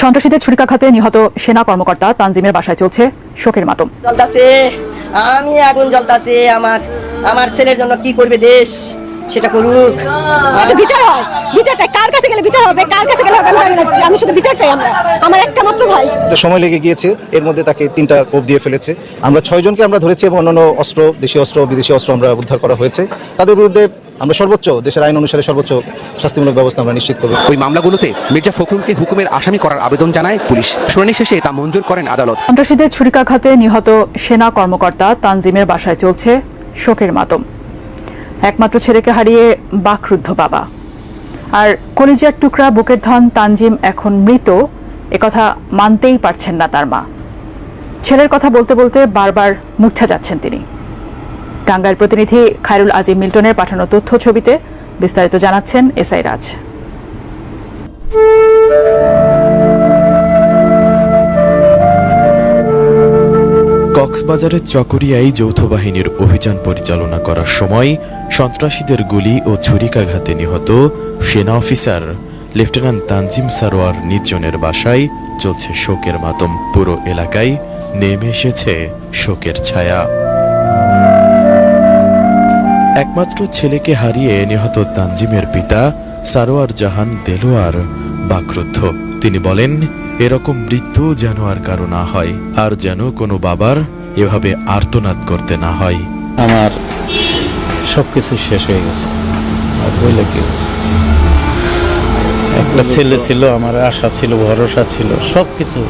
সন্ত্রাসীদের ছুরিকাঘাতে নিহত সেনা কর্মকর্তা তানজিমের বাসায় চলছে শোকের মাতম। জ্বলতাছে আমি আগুন জ্বলতাছে আমার আমার ছেলের জন্য কি করবে দেশ? সেটা করুক। বিচার হয় বিচার চাই। কার কাছে গেলে বিচার হবে? কার কাছে গেলে হবে? আমি শুধু বিচার চাই আমরা। আমার একটা মাত্র ভাই। সময় লেগে গিয়েছে এর মধ্যে তাকে তিনটা কোপ দিয়ে ফেলেছে। আমরা ছয়জনকে আমরা ধরেছি এবং অন্যান্য অস্ত্র দেশীয় অস্ত্র বিদেশি অস্ত্র আমরা উদ্ধার করা হয়েছে। তাদের বিরুদ্ধে আমরা সর্বোচ্চ দেশের আইন অনুসারে সর্বোচ্চ শাস্তিমূলক ব্যবস্থা আমরা নিশ্চিত করব। ওই মামলাগুলোতে মির্জা ফখরুলকে হুকুমের আসামি করার আবেদন জানায় পুলিশ। শুনানি শেষে তা মঞ্জুর করেন আদালত। সন্ত্রাসীদের ছুরিকাঘাতে নিহত সেনা কর্মকর্তা তানজিমের বাসায় চলছে শোকের মাতম। একমাত্র ছেলেকে হারিয়ে বাকরুদ্ধ বাবা। আর কলিজার টুকরা বুকের ধন তানজিম এখন মৃত একথা মানতেই পারছেন না তার মা। ছেলের কথা বলতে বলতে বারবার মূর্ছা যাচ্ছেন তিনি। টাঙ্গাইল প্রতিনিধি খায়রুল আজিম মিল্টনের পাঠানো তথ্য ছবিতে বিস্তারিত জানাচ্ছেন এসআই রাজ। কক্সবাজারের চকরিয়ায় যৌথ বাহিনীর অভিযান পরিচালনা করার সময় সন্ত্রাসীদের গুলি ও ছুরিকাঘাতে নিহত সেনা অফিসার লেফটেন্যান্ট তানজিম সারোয়ার নির্জনের বাসায় চলছে শোকের মাতম পুরো এলাকায় নেমে এসেছে শোকের ছায়া। একমাত্র ছেলেকে হারিয়ে নিহত তানজিমের পিতা সারোয়ার জাহান দেলোয়ার বাকরুদ্ধ। তিনি বলেন, এরকম মৃত্যু যেন আর কারও না হয়, আর যেন কোনো বাবার এভাবে আর্তনাদ করতে না হয়। আমার সব কিছু শেষ হয়ে গেছে। আর বইলে কি? একটা ছেলে ছিল, আমার আশা ছিল, ভরসা ছিল সব কিছু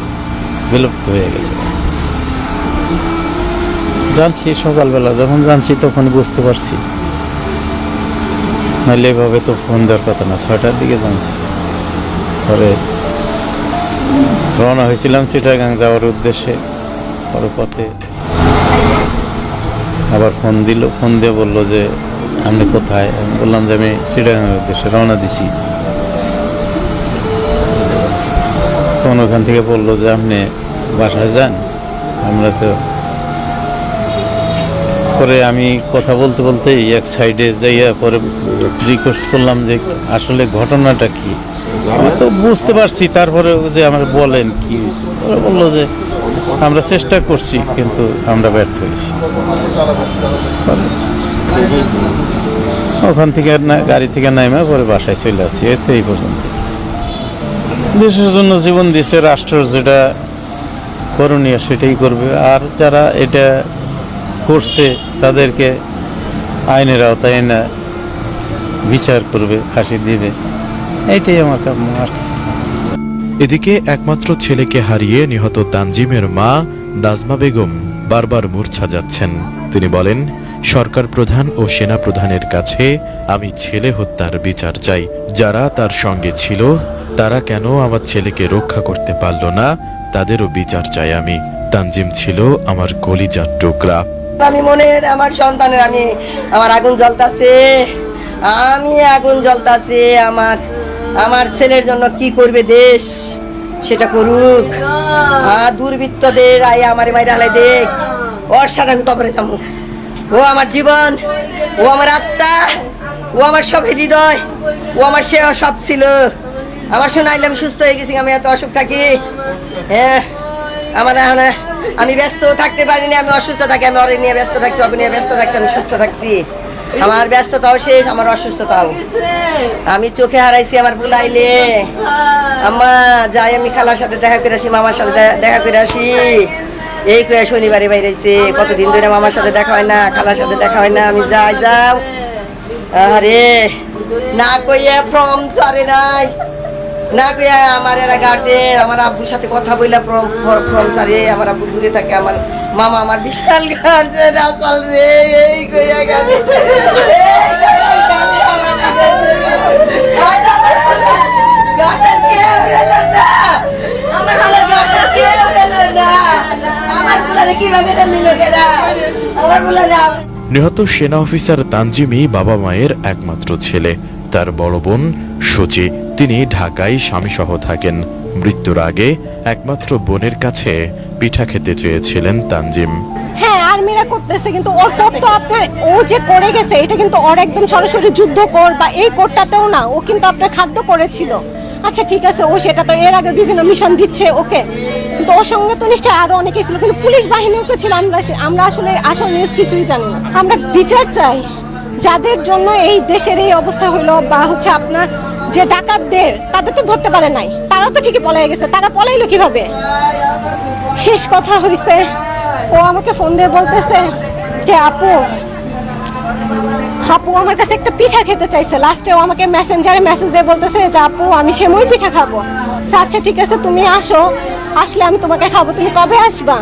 বিলুপ্ত হয়ে গেছে। জানছি সকালবেলা, যখন জানছি তখন বুঝতে পারছি। নাহলে এভাবে তো ফোন দেওয়ার কথা না, ছয়টার দিকে জানছি। পরে রওনা হয়েছিলাম চিটাগাং যাওয়ার উদ্দেশ্যে। পরে পথে আবার ফোন দিল, ফোন দিয়ে বলল যে, আপনি কোথায়? আমি বললাম যে, আমি চিড়িয়াখানার উদ্দেশ্যে রওনা দিছি। তখন ওখান থেকে বলল যে, আপনি বাসায় যান, আমরা তো পরে আমি কথা বলতে বলতেই এক সাইডে যাইয়া পরে রিকোয়েস্ট করলাম যে আসলে ঘটনাটা কি? আমি তো বুঝতে পারছি, তারপরে যে আমাকে বলেন কি হয়েছে? বলল যে আমরা চেষ্টা করছি, কিন্তু আমরা ব্যর্থ হয়েছি। ওখান থেকে না, গাড়ি থেকে নামে পরে বাসায় চলে আসছি, এই তো এই পর্যন্ত। দেশের জন্য জীবন দিছে, রাষ্ট্র যেটা করণীয় সেটাই করবে। আর যারা এটা করছে, তাদেরকে আইনের আওতায় এনে বিচার করবে, ফাঁসি দিবে। এটাই আমার আর কিছু এদিকে একমাত্র ছেলেকে হারিয়ে নিহত তানজিমের মা নাজমা বেগম বারবার মূর্ছা যাচ্ছেন। তিনি বলেন, সরকার প্রধান ও সেনা প্রধানের কাছে আমি ছেলে হত্যার বিচার চাই। যারা তার সঙ্গে ছিল, তারা কেন আমার ছেলেকে রক্ষা করতে পারল না? তাদেরও বিচার চাই আমি। তানজিম ছিল আমার কলিজার টুকরা। আমি মনের আমার সন্তানের, আমি আমার আগুন জ্বলতাছে। আমি আগুন জ্বলতাছে, আমার আমার ছেলের জন্য কি করবে দেশ? সেটা করুক। আর দুর্বৃত্তদের আই আমার মাইরা হালাই দেখ। ওর সাথে আমি কবরে যাব। ও আমার জীবন, ও আমার আত্মা, ও আমার সব হৃদয়, ও আমার সে সব ছিল। আমার শোনাইলে আমি সুস্থ হয়ে গেছি, আমি এত অসুখ থাকি। হ্যাঁ আমার এখন আমি ব্যস্ত থাকতে পারিনি, আমি অসুস্থ থাকি, আমি অরে নিয়ে ব্যস্ত থাকছি নিয়ে ব্যস্ত থাকছি, আমি সুস্থ থাকছি। আমার ব্যস্ততাও শেষ, আমার অসুস্থতাও। আমি চোখে হারাইছি আমার বুলাইলে। আম্মা, যাই, আমি খালার সাথে দেখা করে আসি, মামার সাথে দেখা করে আসি। এই কয়ে শনিবারে বাইরেছে, কতদিন ধরে মামার সাথে দেখা হয় না, খালার সাথে দেখা হয় না, আমি যাই, যাও। আরে না কইয়া ফর্ম সারে নাই। না কইয়া আমার এরা গার্জেন আমার আব্বুর সাথে কথা বইলা ফর্ম ফর্ম আমার আব্বু দূরে থাকে, আমার মামা আমার বিশাল গার্জেন আসল রে, এই কইয়া আমার- নিহত সেনা অফিসার তানজিমি বাবা মায়ের একমাত্র ছেলে। তার বড় বোন সচি তিনি ঢাকায় স্বামীসহ থাকেন। মৃত্যুর আগে একমাত্র বোনের কাছে পিঠা খেতে চেয়েছিলেন তানজিম। হ্যাঁ আর্মিরা করতেছে, কিন্তু ওর কোট তো আপনার, ও যে করে গেছে, এটা কিন্তু ওর একদম সরাসরি যুদ্ধ কর, বা এই কোটটাতেও না, ও কিন্তু আপনার খাদ্য করেছিল। আচ্ছা ঠিক আছে, ও সেটা তো এর আগে বিভিন্ন মিশন দিচ্ছে ওকে। কিন্তু ওর সঙ্গে তো নিশ্চয়ই আরও অনেকে ছিল, কিন্তু পুলিশ বাহিনীও ছিল, আমরা আমরা আসলে আসল নিউজ কিছুই জানি না। আমরা বিচার চাই। যাদের জন্য এই দেশের এই অবস্থা হলো বা হচ্ছে আপনার যে ডাকাতদের, তাদের তো ধরতে পারে নাই। তারাও তো ঠিকই পলাই গেছে। তারা পলাইলো কীভাবে? শেষ কথা হইছে, ও আমাকে ফোন দিয়ে বলতেছে যে, আপু আপু আমার কাছে একটা পিঠা খেতে চাইছে। লাস্টে ও আমাকে মেসেঞ্জারে মেসেজ দিয়ে বলতেছে যে, আপু, আমি সেমই পিঠা খাব। আচ্ছা ঠিক আছে, তুমি আসো। আসলে আমি তোমাকে খাব। তুমি কবে আসবা?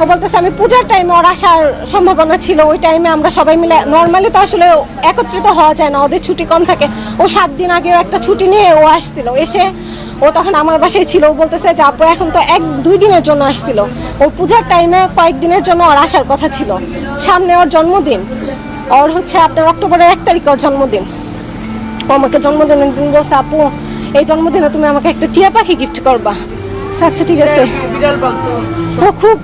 ও বলতেছে, আমি পূজার টাইমে ওর আসার সম্ভাবনা ছিল। ওই টাইমে আমরা সবাই মিলে নর্মালি তো আসলে একত্রিত হওয়া যায় না, ওদের ছুটি কম থাকে। ও সাত দিন আগেও একটা ছুটি নিয়ে ও আসছিল। এসে ও তখন আমার বাসায় ছিল। ও বলতেছে যে আপু এখন তো এক, দুই দিনের জন্য আসছিল। ওর পূজার টাইমে কয়েকদিনের জন্য ওর আসার কথা ছিল। সামনে ওর জন্মদিন। ওর হচ্ছে আপনার অক্টোবরের এক তারিখ ওর জন্মদিন। ও আমাকে জন্মদিনের দিন বলছে, আপু, এই জন্মদিনে তুমি আমাকে একটা টিয়া পাখি গিফট করবা। আচ্ছা ঠিক আছে। ও খুব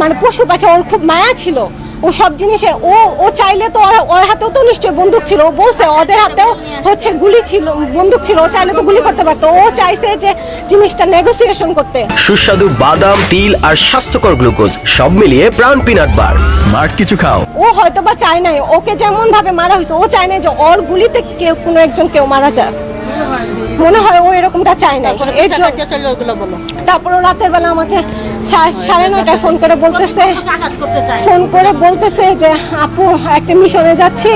মানে পশু পাখি ওর খুব মায়া ছিল। ও সব জিনিসে ও ও চাইলে তো ওর হাতেও তো নিশ্চয়ই বন্দুক ছিল। ও বলছে ওদের হাতেও হচ্ছে গুলি ছিল বন্দুক ছিল ও চাইলে তো গুলি করতে পারতো। ও চাইছে যে জিনিসটা নেগোসিয়েশন করতে। সুস্বাদু বাদাম তিল আর স্বাস্থ্যকর গ্লুকোজ সব মিলিয়ে প্রাণ পিনাট বার। স্মার্ট কিছু খাও। ও হয়তো বা চায় নাই ওকে যেমন ভাবে মারা হয়েছে ও চায় নাই যে ওর গুলিতে কেউ কোনো একজন কেউ মারা যাক। মনে হয় ও এরকমটা চায় না এর জন্য তারপর রাতের বেলা আমাকে সাড়ে নয়টায় ফোন করে বলতেছে ফোন করে বলতেছে যে আপু একটা মিশনে যাচ্ছি।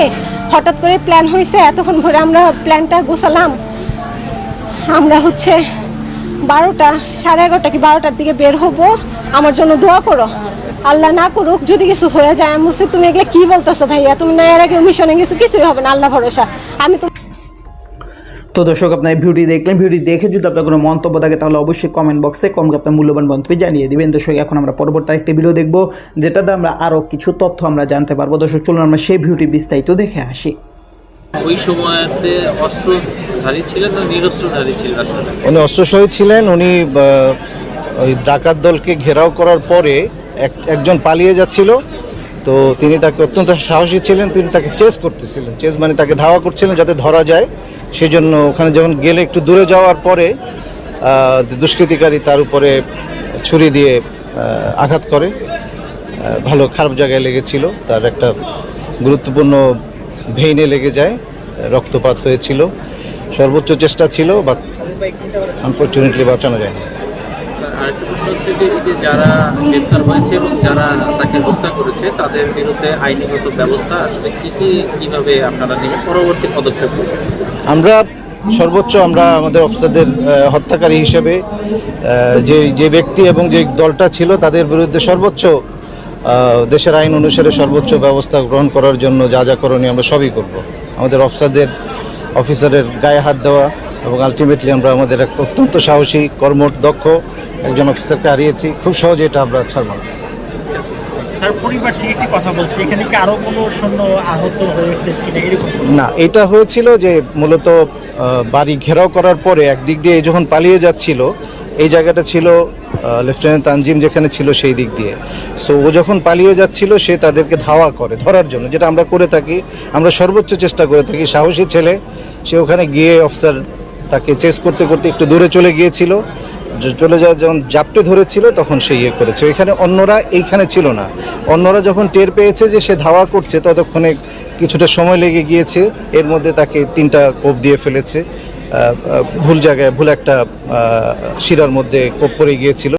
হঠাৎ করে প্ল্যান হয়েছে এতক্ষণ ভরে আমরা প্ল্যানটা গোছালাম। আমরা হচ্ছে বারোটা সাড়ে এগারোটা কি বারোটার দিকে বের হব। আমার জন্য দোয়া করো। আল্লাহ না করুক যদি কিছু হয়ে যায়। আমি বলছি তুমি এগুলো কি বলতেছো ভাইয়া? তুমি না এর আগে মিশনে গেছো কিছুই হবে না। আল্লাহ ভরসা। আমি তো তো দর্শক আপনার ভিডিওটি দেখলেন। ভিডিও দেখে যদি আপনার কোনো মন্তব্য থাকে তাহলে অবশ্যই কমেন্ট বক্সে কমেন্ট আপনার মূল্যবান মন্তব্য জানিয়ে দিবেন। দর্শক এখন আমরা পরবর্তী একটি ভিডিও দেখব যেটাতে আমরা আরও কিছু তথ্য আমরা জানতে পারব। দর্শক চলুন আমরা সেই ভিডিওটি বিস্তারিত দেখে আসি। ওই সময়তে অস্ত্রধারী ছিলেন না নিরস্ত্রধারী ছিলেন উনি অস্ত্রসহিত ছিলেন। উনি ওই ডাকাত দলকে ঘেরাও করার পরে একজন পালিয়ে যাচ্ছিল। তো তিনি তাকে অত্যন্ত সাহসী ছিলেন। তিনি তাকে চেস করতেছিলেন। চেস মানে তাকে ধাওয়া করছিলেন যাতে ধরা যায়। সেই জন্য ওখানে যখন গেলে একটু দূরে যাওয়ার পরে দুষ্কৃতিকারী তার উপরে ছুরি দিয়ে আঘাত করে। ভালো খারাপ জায়গায় লেগেছিল। তার একটা গুরুত্বপূর্ণ ভেইনে লেগে যায় রক্তপাত হয়েছিল। সর্বোচ্চ চেষ্টা ছিল বা আনফর্চুনেটলি বাঁচানো যায়নি। স্যার, আরেকটা প্রশ্ন হচ্ছে যে, এই যে যারা গ্রেপ্তার হয়েছে এবং যারা তাকে হত্যা করেছে, তাদের বিরুদ্ধে আইনগত ব্যবস্থা আসলে কি কি, কীভাবে আপনারা নেবেন? পরবর্তী পদক্ষেপ আমরা সর্বোচ্চ আমরা আমাদের অফিসারদের হত্যাকারী হিসেবে যে যে ব্যক্তি এবং যে দলটা ছিল তাদের বিরুদ্ধে সর্বোচ্চ দেশের আইন অনুসারে সর্বোচ্চ ব্যবস্থা গ্রহণ করার জন্য যা যা করণীয় আমরা সবই করব। আমাদের অফিসারদের, অফিসারের গায়ে হাত দেওয়া এবং আলটিমেটলি আমরা আমাদের এক অত্যন্ত সাহসী কর্মঠ দক্ষ একজন অফিসারকে হারিয়েছি। খুব সহজে এটা আমরা ছাড়ব না। স্যার পরিবার থেকে একটি কথা বলছি? এখানে কি আরও কোনো সৈন্য আহত হয়েছে কিনা এরকম? না এটা হয়েছিল যে মূলত বাড়ি ঘেরাও করার পরে একদিক দিয়ে যখন পালিয়ে যাচ্ছিল এই জায়গাটা ছিল লেফটেন্যান্ট তানজিম যেখানে ছিল সেই দিক দিয়ে। সো ও যখন পালিয়ে যাচ্ছিল সে তাদেরকে ধাওয়া করে ধরার জন্য যেটা আমরা করে থাকি আমরা সর্বোচ্চ চেষ্টা করে থাকি। সাহসী ছেলে সে ওখানে গিয়ে অফিসার তাকে চেস করতে করতে একটু দূরে চলে গিয়েছিল। চলে যাওয়া যখন জাপটে ধরেছিল, তখন সে ইয়ে করেছে। এখানে অন্যরা এইখানে ছিল না। অন্যরা যখন টের পেয়েছে যে সে ধাওয়া করছে, ততক্ষণে কিছুটা সময় লেগে গিয়েছে। এর মধ্যে তাকে তিনটা কোপ দিয়ে ফেলেছে। ভুল জায়গায় ভুল একটা শিরার মধ্যে কোপ পড়ে গিয়েছিল।